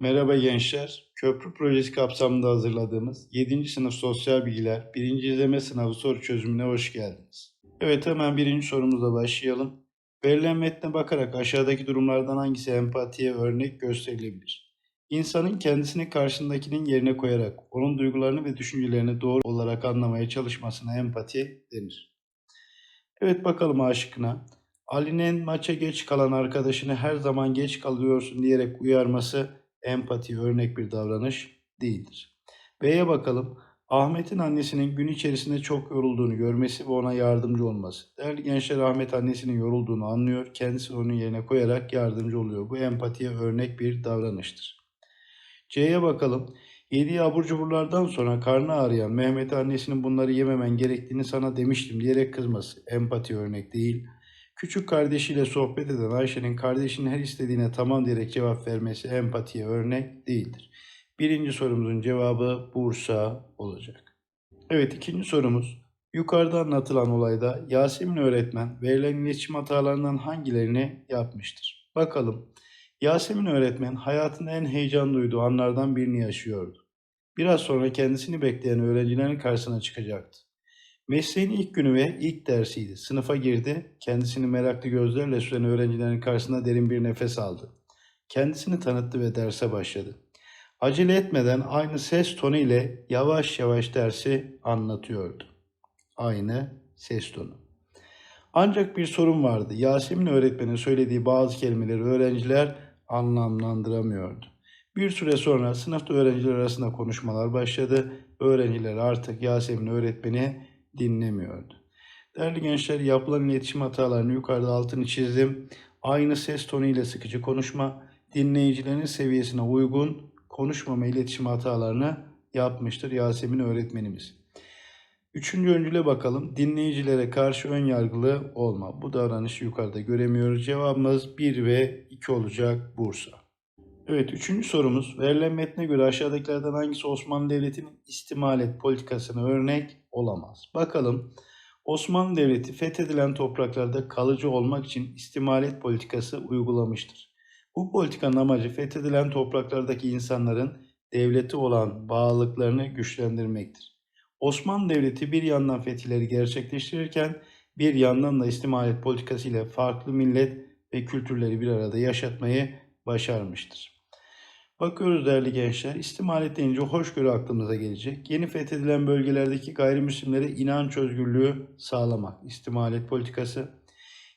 Merhaba gençler. Köprü projesi kapsamında hazırladığımız 7. sınıf sosyal bilgiler 1. izleme sınavı soru çözümüne hoş geldiniz. Evet hemen birinci sorumuzla başlayalım. Verilen metne bakarak aşağıdaki durumlardan hangisi empatiye örnek gösterilebilir? İnsanın kendisini karşındakinin yerine koyarak onun duygularını ve düşüncelerini doğru olarak anlamaya çalışmasına empati denir. Evet bakalım A şıkkına. Ali'nin maça geç kalan arkadaşını her zaman geç kalıyorsun diyerek uyarması empati örnek bir davranış değildir. B'ye bakalım. Ahmet'in annesinin gün içerisinde çok yorulduğunu görmesi ve ona yardımcı olması. Değerli gençler Ahmet annesinin yorulduğunu anlıyor. Kendisi onun yerine koyarak yardımcı oluyor. Bu empatiye örnek bir davranıştır. C'ye bakalım. Yediği abur cuburlardan sonra karnı ağrıyan Mehmet annesinin bunları yememen gerektiğini sana demiştim diyerek kızması. Empati örnek değil. Küçük kardeşiyle sohbet eden Ayşe'nin kardeşinin her istediğine tamam diyerek cevap vermesi empatiye örnek değildir. Birinci sorumuzun cevabı Bursa olacak. Evet ikinci sorumuz. Yukarıda anlatılan olayda Yasemin öğretmen verilen iletişim hatalarından hangilerini yapmıştır? Bakalım. Yasemin öğretmen hayatında en heyecan duyduğu anlardan birini yaşıyordu. Biraz sonra kendisini bekleyen öğrencilerin karşısına çıkacaktı. Mesleğin ilk günü ve ilk dersiydi. Sınıfa girdi. Kendisini meraklı gözlerle süren öğrencilerin karşısında derin bir nefes aldı. Kendisini tanıttı ve derse başladı. Acele etmeden aynı ses tonu ile yavaş yavaş dersi anlatıyordu. Aynı ses tonu. Ancak bir sorun vardı. Yasemin öğretmenin söylediği bazı kelimeleri öğrenciler anlamlandıramıyordu. Bir süre sonra sınıfta öğrenciler arasında konuşmalar başladı. Öğrenciler artık Yasemin öğretmeni dinlemiyordu. Değerli gençler yapılan iletişim hatalarını yukarıda altını çizdim. Aynı ses tonu ile sıkıcı konuşma, dinleyicilerin seviyesine uygun konuşmama iletişim hatalarını yapmıştır Yasemin öğretmenimiz. Üçüncü öncüle bakalım. Dinleyicilere karşı ön yargılı olma. Bu davranışı yukarıda göremiyoruz. Cevabımız 1 ve 2 olacak Bursa. Evet üçüncü sorumuz. Verilen metne göre aşağıdakilerden hangisi Osmanlı Devleti'nin istimalet politikasına örnek olamaz? Bakalım. Osmanlı Devleti fethedilen topraklarda kalıcı olmak için istimalet politikası uygulamıştır. Bu politikanın amacı fethedilen topraklardaki insanların devleti olan bağlılıklarını güçlendirmektir. Osmanlı Devleti bir yandan fetihleri gerçekleştirirken bir yandan da istimalet politikası ile farklı millet ve kültürleri bir arada yaşatmayı başarmıştır. Bakıyoruz değerli gençler, istimalet deyince hoşgörü aklımıza gelecek. Yeni fethedilen bölgelerdeki gayrimüslimlere inanç özgürlüğü sağlamak, istimalet politikası.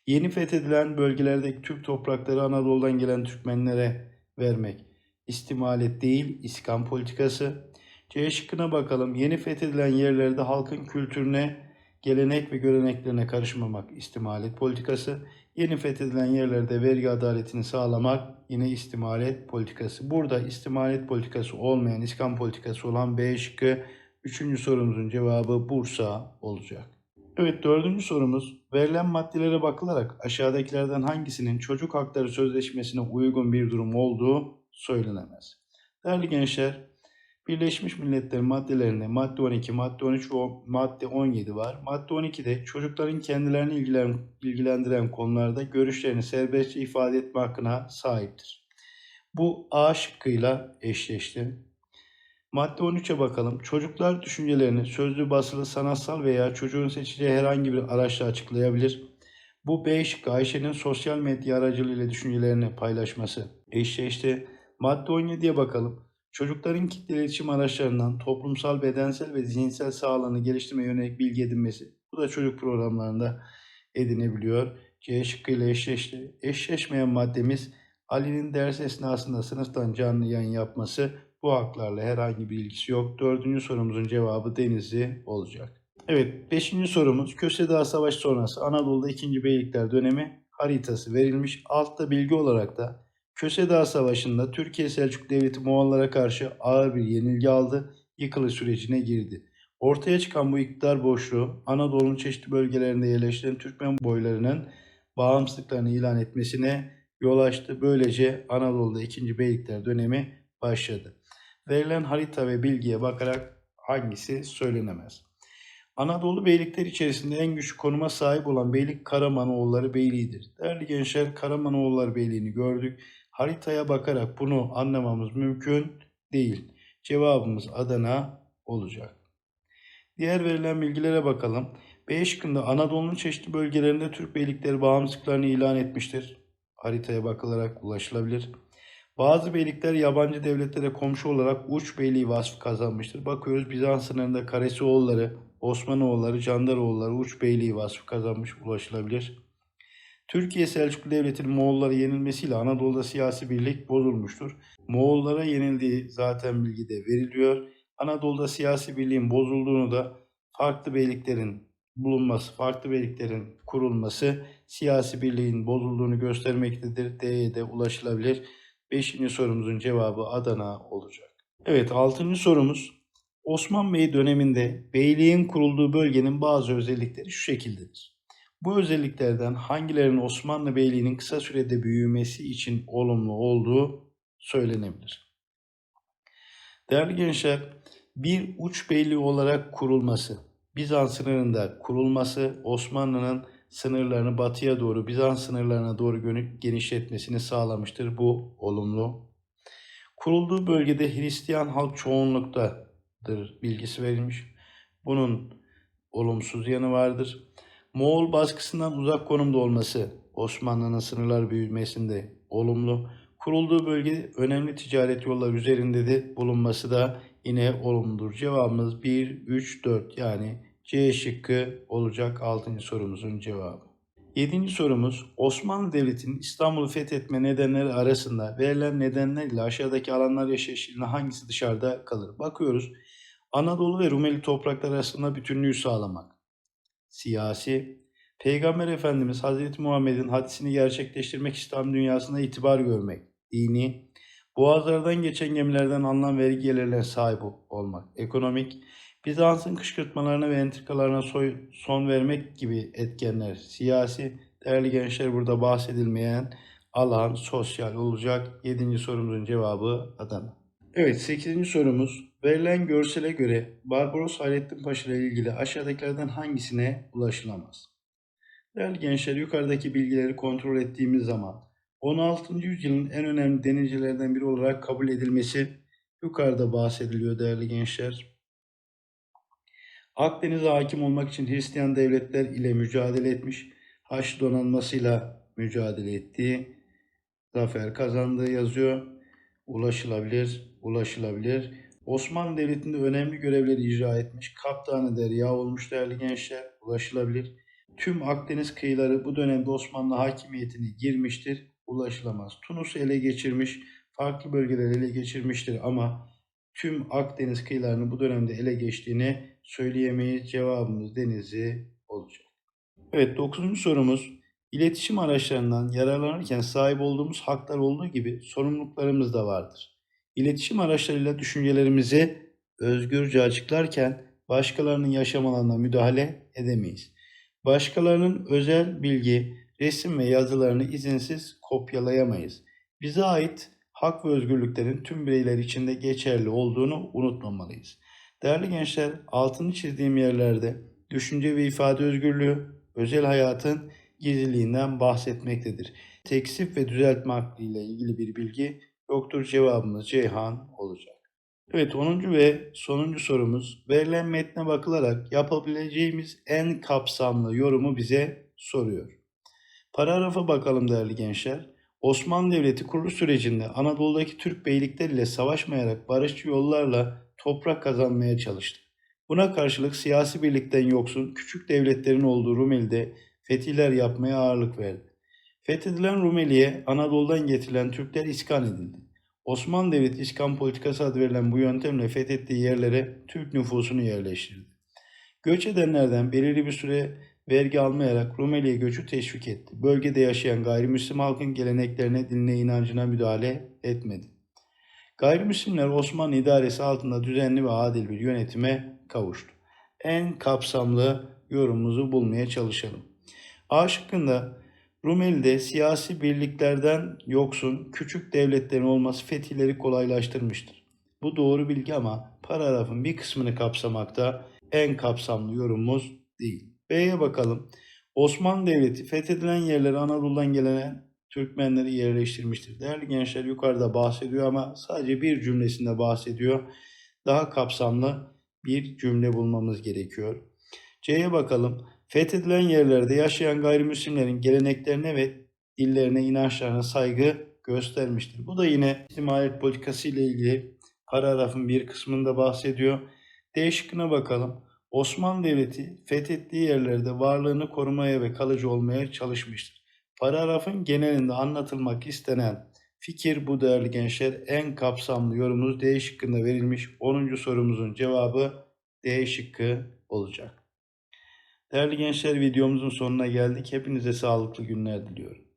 Yeni fethedilen bölgelerdeki Türk toprakları Anadolu'dan gelen Türkmenlere vermek, istimalet değil, iskan politikası. C şıkkına bakalım. Yeni fethedilen yerlerde halkın kültürüne, gelenek ve göreneklerine karışmamak, istimalet politikası. Yeni fethedilen yerlerde vergi adaletini sağlamak yine istimalet politikası. Burada istimalet politikası olmayan, iskan politikası olan B şıkkı 3. sorumuzun cevabı Bursa olacak. Evet dördüncü sorumuz verilen maddelere bakılarak aşağıdakilerden hangisinin çocuk hakları sözleşmesine uygun bir durum olduğu söylenemez. Değerli gençler Birleşmiş Milletler maddelerinde madde 12, madde 13 ve madde 17 var. Madde 12'de çocukların kendilerini ilgilen, ilgilendiren konularda görüşlerini serbestçe ifade etme hakkına sahiptir. Bu A şıkkıyla eşleşti. Madde 13'e bakalım. Çocuklar düşüncelerini sözlü, basılı, sanatsal veya çocuğun seçeceği herhangi bir araçla açıklayabilir. Bu B şıkkı Ayşe'nin sosyal medya aracılığıyla düşüncelerini paylaşması eşleşti. Madde 17'ye bakalım. Çocukların kitle iletişim araçlarından toplumsal, bedensel ve zihinsel sağlığını geliştirmeye yönelik bilgi edinmesi. Bu da çocuk programlarında edinebiliyor. C şıkkıyla eşleşti. Eşleşmeyen maddemiz Ali'nin ders esnasında sınıftan canlı yayın yapması bu haklarla herhangi bir ilgisi yok. Dördüncü sorumuzun cevabı Denizli olacak. Evet, beşinci sorumuz Köse Savaşı sonrası Anadolu'da 2. Beylikler dönemi haritası verilmiş. Altta bilgi olarak da Köse Savaşı'nda Türkiye Selçuk Devleti Moğollara karşı ağır bir yenilgi aldı, yıkılış sürecine girdi. Ortaya çıkan bu iktidar boşluğu Anadolu'nun çeşitli bölgelerinde yerleştiren Türkmen boylarının bağımsızlıklarını ilan etmesine yol açtı. Böylece Anadolu'da 2. Beylikler dönemi başladı. Verilen harita ve bilgiye bakarak hangisi söylenemez? Anadolu beylikler içerisinde en güçlü konuma sahip olan beylik Karamanoğulları Beyliği'dir. Değerli gençler Karamanoğulları Beyliği'ni gördük. Haritaya bakarak bunu anlamamız mümkün değil. Cevabımız Adana olacak. Diğer verilen bilgilere bakalım. B şıkkında Anadolu'nun çeşitli bölgelerinde Türk beylikleri bağımsızlıklarını ilan etmiştir. Haritaya bakılarak ulaşılabilir. Bazı beylikler yabancı devletlere komşu olarak uç beyliği vasfı kazanmıştır. Bakıyoruz Bizans sınırında Karesioğulları, Osmanoğulları, Candaroğulları uç beyliği vasfı kazanmış ulaşılabilir. Türkiye Selçuklu Devleti'nin Moğollara yenilmesiyle Anadolu'da siyasi birlik bozulmuştur. Moğollara yenildiği zaten bilgide veriliyor. Anadolu'da siyasi birliğin bozulduğunu da farklı beyliklerin bulunması, farklı beyliklerin kurulması siyasi birliğin bozulduğunu göstermektedir. D'ye de ulaşılabilir. Beşinci sorumuzun cevabı Adana olacak. Evet altıncı sorumuz. Osman Bey döneminde beyliğin kurulduğu bölgenin bazı özellikleri şu şekildedir. Bu özelliklerden hangilerinin Osmanlı Beyliği'nin kısa sürede büyümesi için olumlu olduğu söylenebilir. Değerli gençler, bir uç beyliği olarak kurulması, Bizans sınırında kurulması, Osmanlı'nın sınırlarını batıya doğru, Bizans sınırlarına doğru genişletmesini sağlamıştır. Bu olumlu. Kurulduğu bölgede Hristiyan halk çoğunluktadır bilgisi verilmiş. Bunun olumsuz yanı vardır. Moğol baskısından uzak konumda olması Osmanlı'nın sınırlar büyümesinde olumlu. Kurulduğu bölge önemli ticaret yolları üzerinde de bulunması da yine olumludur. Cevabımız 1, 3, 4 yani C şıkkı olacak 6. sorumuzun cevabı. 7. sorumuz Osmanlı Devleti'nin İstanbul'u fethetme nedenleri arasında verilen nedenler ile aşağıdaki alanlar yaşayışıyla hangisi dışarıda kalır? Bakıyoruz. Anadolu ve Rumeli topraklar arasında bütünlüğü sağlamak. Siyasi. Peygamber Efendimiz Hazreti Muhammed'in hadisini gerçekleştirmek İslam dünyasında itibar görmek. Dini. Boğazlardan geçen gemilerden alınan vergi gelirlerine sahip olmak. Ekonomik. Bizans'ın kışkırtmalarına ve entrikalarına soy, son vermek gibi etkenler. Siyasi. Değerli gençler burada bahsedilmeyen alan sosyal olacak. 7. sorumuzun cevabı Adana. Evet 8. sorumuz. Verilen görsele göre Barbaros Hayrettin Paşa ile ilgili aşağıdakilerden hangisine ulaşılamaz? Değerli gençler yukarıdaki bilgileri kontrol ettiğimiz zaman 16. yüzyılın en önemli denizcilerden biri olarak kabul edilmesi yukarıda bahsediliyor değerli gençler. Akdeniz'e hakim olmak için Hristiyan devletler ile mücadele etmiş, Haçlı donanmasıyla mücadele ettiği, zafer kazandığı yazıyor. Ulaşılabilir, ulaşılabilir. Osmanlı Devleti'nde önemli görevleri icra etmiş, kaptanı derya olmuş değerli gençler, ulaşılabilir. Tüm Akdeniz kıyıları bu dönemde Osmanlı hakimiyetine girmiştir, ulaşılamaz. Tunus'u ele geçirmiş, farklı bölgeleri ele geçirmiştir ama tüm Akdeniz kıyılarını bu dönemde ele geçtiğini söyleyemeyiz. Cevabımız Denizli olacak. Evet 9. sorumuz. İletişim araçlarından yararlanırken sahip olduğumuz haklar olduğu gibi sorumluluklarımız da vardır. İletişim araçlarıyla düşüncelerimizi özgürce açıklarken başkalarının yaşam alanına müdahale edemeyiz. Başkalarının özel bilgi, resim ve yazılarını izinsiz kopyalayamayız. Bize ait hak ve özgürlüklerin tüm bireyler içinde geçerli olduğunu unutmamalıyız. Değerli gençler, altını çizdiğim yerlerde düşünce ve ifade özgürlüğü, özel hayatın gizliliğinden bahsetmektedir. Teksip ve düzeltme hakkı ile ilgili bir bilgi yoktur. Cevabımız Ceyhan olacak. Evet 10. ve sonuncu sorumuz verilen metne bakılarak yapabileceğimiz en kapsamlı yorumu bize soruyor. Paragrafa bakalım değerli gençler. Osmanlı Devleti kuruluş sürecinde Anadolu'daki Türk beylikleriyle savaşmayarak barışçı yollarla toprak kazanmaya çalıştı. Buna karşılık siyasi birlikten yoksun küçük devletlerin olduğu Rumeli'de fetihler yapmaya ağırlık verdi. Fethedilen Rumeli'ye Anadolu'dan getirilen Türkler iskan edildi. Osmanlı Devleti iskan politikası adı verilen bu yöntemle fethettiği yerlere Türk nüfusunu yerleştirdi. Göç edenlerden belirli bir süre vergi almayarak Rumeli'ye göçü teşvik etti. Bölgede yaşayan gayrimüslim halkın geleneklerine, diline, inancına müdahale etmedi. Gayrimüslimler Osmanlı idaresi altında düzenli ve adil bir yönetime kavuştu. En kapsamlı yorumumuzu bulmaya çalışalım. A şıkkında Rumeli'de siyasi birliklerden yoksun küçük devletlerin olması fetihleri kolaylaştırmıştır. Bu doğru bilgi ama paragrafın bir kısmını kapsamakta. en kapsamlı yorumumuz değil. B'ye bakalım. Osmanlı Devleti fethedilen yerlere Anadolu'dan gelen Türkmenleri yerleştirmiştir. Değerli gençler yukarıda bahsediyor ama sadece bir cümlesinde bahsediyor. Daha kapsamlı bir cümle bulmamız gerekiyor. C'ye bakalım. Fethedilen yerlerde yaşayan gayrimüslimlerin geleneklerine ve dillerine, inançlarına saygı göstermiştir. Bu da yine istimalet politikası ile ilgili paragrafın bir kısmında bahsediyor. D bakalım. Osmanlı Devleti fethettiği yerlerde varlığını korumaya ve kalıcı olmaya çalışmıştır. Paragrafın genelinde anlatılmak istenen fikir bu değerli gençler en kapsamlı yorumumuz D şıkkında verilmiş 10. sorumuzun cevabı D şıkkı olacak. Değerli gençler videomuzun sonuna geldik. Hepinize sağlıklı günler diliyorum.